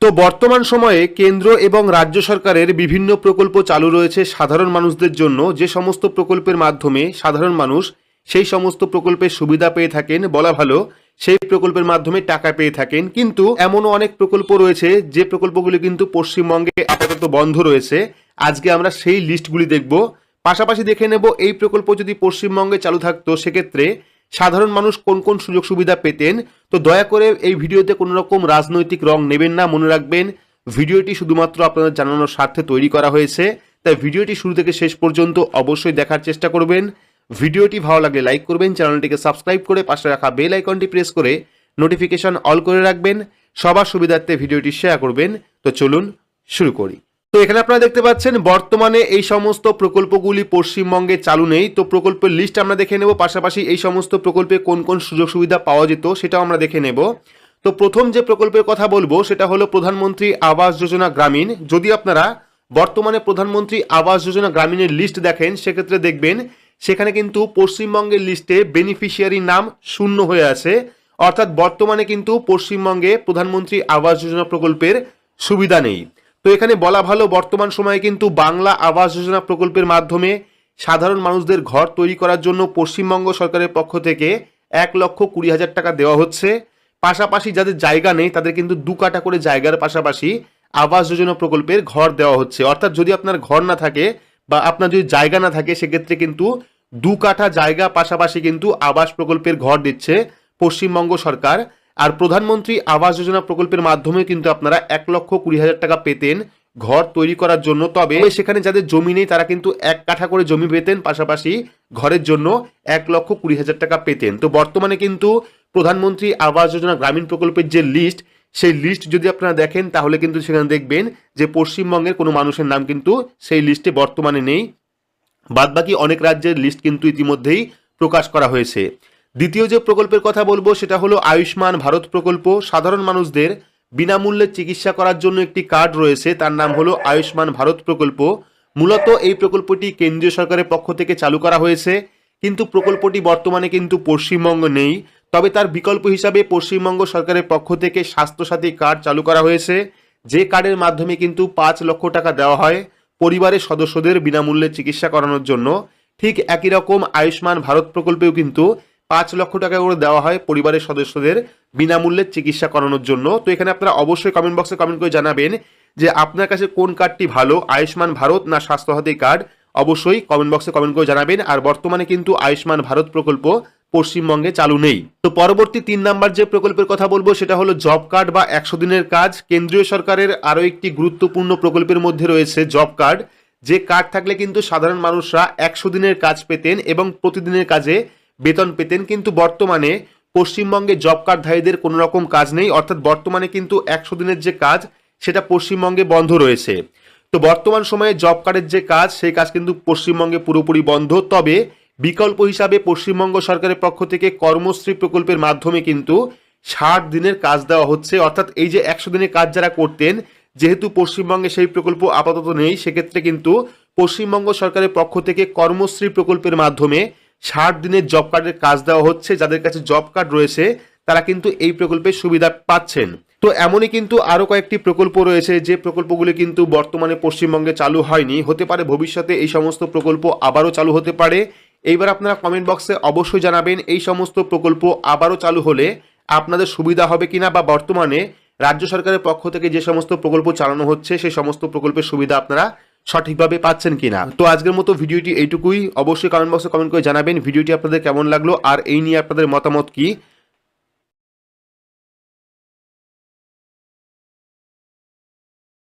তো বর্তমান সময়ে কেন্দ্র এবং রাজ্য সরকারের বিভিন্ন প্রকল্প চালু রয়েছে সাধারণ মানুষদের জন্য। যে সমস্ত প্রকল্পের মাধ্যমে সাধারণ মানুষ সেই সমস্ত প্রকল্পের সুবিধা পেয়ে থাকেন, বলা ভালো, সেই প্রকল্পের মাধ্যমে টাকা পেয়ে থাকেন। কিন্তু এমনও অনেক প্রকল্প রয়েছে, যে প্রকল্পগুলি কিন্তু পশ্চিমবঙ্গে আপাতত বন্ধ রয়েছে। আজকে আমরা সেই লিস্টগুলি দেখব। পাশাপাশি দেখে নেব, এই প্রকল্প যদি পশ্চিমবঙ্গে চালু থাকতো, সেক্ষেত্রে সাধারণ মানুষ কোন কোন সুযোগ সুবিধা পেতেন? তো দয়া করে এই ভিডিওতে কোনো রকম রাজনৈতিক রং নেবেন না, মনে রাখবেন ভিডিওটি শুধুমাত্র আপনাদের জানানোর স্বার্থে তৈরি করা হয়েছে। তাই ভিডিওটি শুরু থেকে শেষ পর্যন্ত অবশ্যই দেখার চেষ্টা করবেন। ভিডিওটি ভালো লাগলে লাইক করবেন, চ্যানেলটিকে সাবস্ক্রাইব করে পাশে রাখা বেল আইকনটি প্রেস করে নোটিফিকেশন অল করে রাখবেন। সবার সুবিধার্থে ভিডিওটি শেয়ার করবেন। তো চলুন শুরু করি। তো এখানে আপনারা দেখতে পাচ্ছেন, বর্তমানে এই সমস্ত প্রকল্পগুলি পশ্চিমবঙ্গে চালু নেই। তো প্রকল্পের লিস্ট আমরা দেখে নেব। পাশাপাশি এই সমস্ত প্রকল্পে কোন কোন সুযোগ সুবিধা পাওয়া যেত সেটাও আমরা দেখে নেব। তো প্রথম যে প্রকল্পের কথা বলব, সেটা হলো প্রধানমন্ত্রী আবাস যোজনা গ্রামীণ। যদি আপনারা বর্তমানে প্রধানমন্ত্রী আবাস যোজনা গ্রামীণের লিস্ট দেখেন, সেক্ষেত্রে দেখবেন সেখানে কিন্তু পশ্চিমবঙ্গের লিস্টে বেনিফিশিয়ারি নাম শূন্য হয়ে আছে। অর্থাৎ বর্তমানে কিন্তু পশ্চিমবঙ্গে প্রধানমন্ত্রী আবাস যোজনা প্রকল্পের সুবিধা নেই। তো এখানে বলা ভালো, বর্তমান সময়ে কিন্তু বাংলা আবাস যোজনা প্রকল্পের মাধ্যমে সাধারণ মানুষদের ঘর তৈরি করার জন্য পশ্চিমবঙ্গ সরকারের পক্ষ থেকে এক লক্ষ কুড়ি হাজার টাকা দেওয়া হচ্ছে। পাশাপাশি যাদের জায়গা নেই, তাদের কিন্তু দু কাটা করে জায়গার পাশাপাশি আবাস যোজনা প্রকল্পের ঘর দেওয়া হচ্ছে। অর্থাৎ যদি আপনার ঘর না থাকে বা আপনার যদি জায়গা না থাকে, সেক্ষেত্রে কিন্তু দু কাঠা জায়গা পাশাপাশি কিন্তু আবাস প্রকল্পের ঘর দিচ্ছে পশ্চিমবঙ্গ সরকার। আর প্রধানমন্ত্রী আবাস যোজনা প্রকল্পের মাধ্যমে কিন্তু আপনারা এক লক্ষ কুড়ি হাজার টাকা পেতেন ঘর তৈরি করার জন্য। তবে সেখানে যাদের জমি নেই, তারা কিন্তু এক কাঠা করে জমি পেতেন, পাশাপাশি ঘরের জন্য এক লক্ষ কুড়ি হাজার টাকা পেতেন। তো বর্তমানে কিন্তু প্রধানমন্ত্রী আবাস যোজনা গ্রামীণ প্রকল্পের যে লিস্ট সেই লিস্ট যদি আপনারা দেখেন, তাহলে কিন্তু সেখানে দেখবেন যে পশ্চিমবঙ্গের কোনো মানুষের নাম কিন্তু সেই লিস্টে বর্তমানে নেই। বাদবাকি অনেক রাজ্যের লিস্ট কিন্তু ইতিমধ্যেই প্রকাশ করা হয়েছে। দ্বিতীয় যে প্রকল্পের কথা বলব সেটা হলো আয়ুষ্মান ভারত প্রকল্প। সাধারণ মানুষদের বিনামূল্যে চিকিৎসা করার জন্য একটি কার্ড রয়েছে, তার নাম হলো আয়ুষ্মান ভারত প্রকল্প। মূলত এই প্রকল্পটি কেন্দ্রীয় সরকারের পক্ষ থেকে চালু করা হয়েছে, কিন্তু প্রকল্পটি বর্তমানে কিন্তু পশ্চিমবঙ্গ নেই। তবে তার বিকল্প হিসাবে পশ্চিমবঙ্গ সরকারের পক্ষ থেকে স্বাস্থ্যসাথী কার্ড চালু করা হয়েছে। যে কার্ডের মাধ্যমে কিন্তু পাঁচ লক্ষ টাকা দেওয়া হয় পরিবারের সদস্যদের বিনামূল্যে চিকিৎসা করানোর জন্য। ঠিক একই রকম আয়ুষ্মান ভারত প্রকল্পেও কিন্তু পাঁচ লক্ষ টাকা করে দেওয়া হয় পরিবারের সদস্যদের বিনামূল্যে চিকিৎসা করানোর জন্য। তো এখানে আপনারা অবশ্যই কমেন্ট বক্সে কমেন্ট করে জানাবেন যে আপনার কাছে কোন কার্ডটি ভালো, আয়ুষ্মান ভারত না স্বাস্থ্যসাথী কার্ড অবশ্যই কমেন্ট বক্সে কমেন্ট করে জানাবেন। আর বর্তমানে কিন্তু আয়ুষ্মান ভারত প্রকল্প পশ্চিমবঙ্গে চালু নেই। তো পরবর্তী তিন নাম্বার যে প্রকল্পের কথা বলব, সেটা হলো জব কার্ড বা একশো দিনের কাজ। কেন্দ্রীয় সরকারের আরও একটি গুরুত্বপূর্ণ প্রকল্পের মধ্যে রয়েছে জব কার্ড যে কার্ড থাকলে কিন্তু সাধারণ মানুষরা একশো দিনের কাজ পেতেন এবং প্রতিদিনের কাজে বেতন পেতেন, কিন্তু বর্তমানে পশ্চিমবঙ্গে জব কার্ডধারীদের কোনো রকম কাজ নেই, অর্থাৎ বর্তমানে কিন্তু একশো দিনের যে কাজ, সেটা পশ্চিমবঙ্গে বন্ধ রয়েছে। তো বর্তমান সময়ে জব কার্ডের যে কাজ, সেই কাজ কিন্তু পশ্চিমবঙ্গে পুরোপুরি বন্ধ। তবে বিকল্প হিসাবে পশ্চিমবঙ্গ সরকারের পক্ষ থেকে কর্মশ্রী প্রকল্পের মাধ্যমে কিন্তু ষাট দিনের কাজ দেওয়া হচ্ছে। অর্থাৎ এই যে একশো দিনের কাজ যারা করতেন, যেহেতু পশ্চিমবঙ্গে সেই প্রকল্প আপাতত নেই, সেক্ষেত্রে কিন্তু পশ্চিমবঙ্গ সরকারের পক্ষ থেকে কর্মশ্রী প্রকল্পের মাধ্যমে ষাট দিনের জব কার্ডের কাজ দেওয়া হচ্ছে, যাদের কাছে জব কার্ড রয়েছে, তারা কিন্তু এই প্রকল্পের সুবিধা পাচ্ছেন। তো এমনই কিন্তু আরও কয়েকটি প্রকল্প রয়েছে, যে প্রকল্পগুলি কিন্তু বর্তমানে পশ্চিমবঙ্গে চালু হয়নি। হতে পারে ভবিষ্যতে এই সমস্ত প্রকল্প আবারও চালু হতে পারে। এইবার আপনারা কমেন্ট বক্সে অবশ্যই জানাবেন, এই সমস্ত প্রকল্প আবারও চালু হলে আপনাদের সুবিধা হবে কিনা, বা বর্তমানে রাজ্য সরকারের পক্ষ থেকে যে সমস্ত প্রকল্প চালানো হচ্ছে, সেই সমস্ত প্রকল্পের সুবিধা আপনারা সঠিকভাবে পাচ্ছেন কিনা। তো আজকের মতো ভিডিওটি এইটুকুই। অবশ্যই কমেন্ট বক্সে কমেন্ট করে জানাবেন। ভিডিওটি আপনাদের কেমন লাগল? আর এই নিয়ে আপনাদের মতামত কি?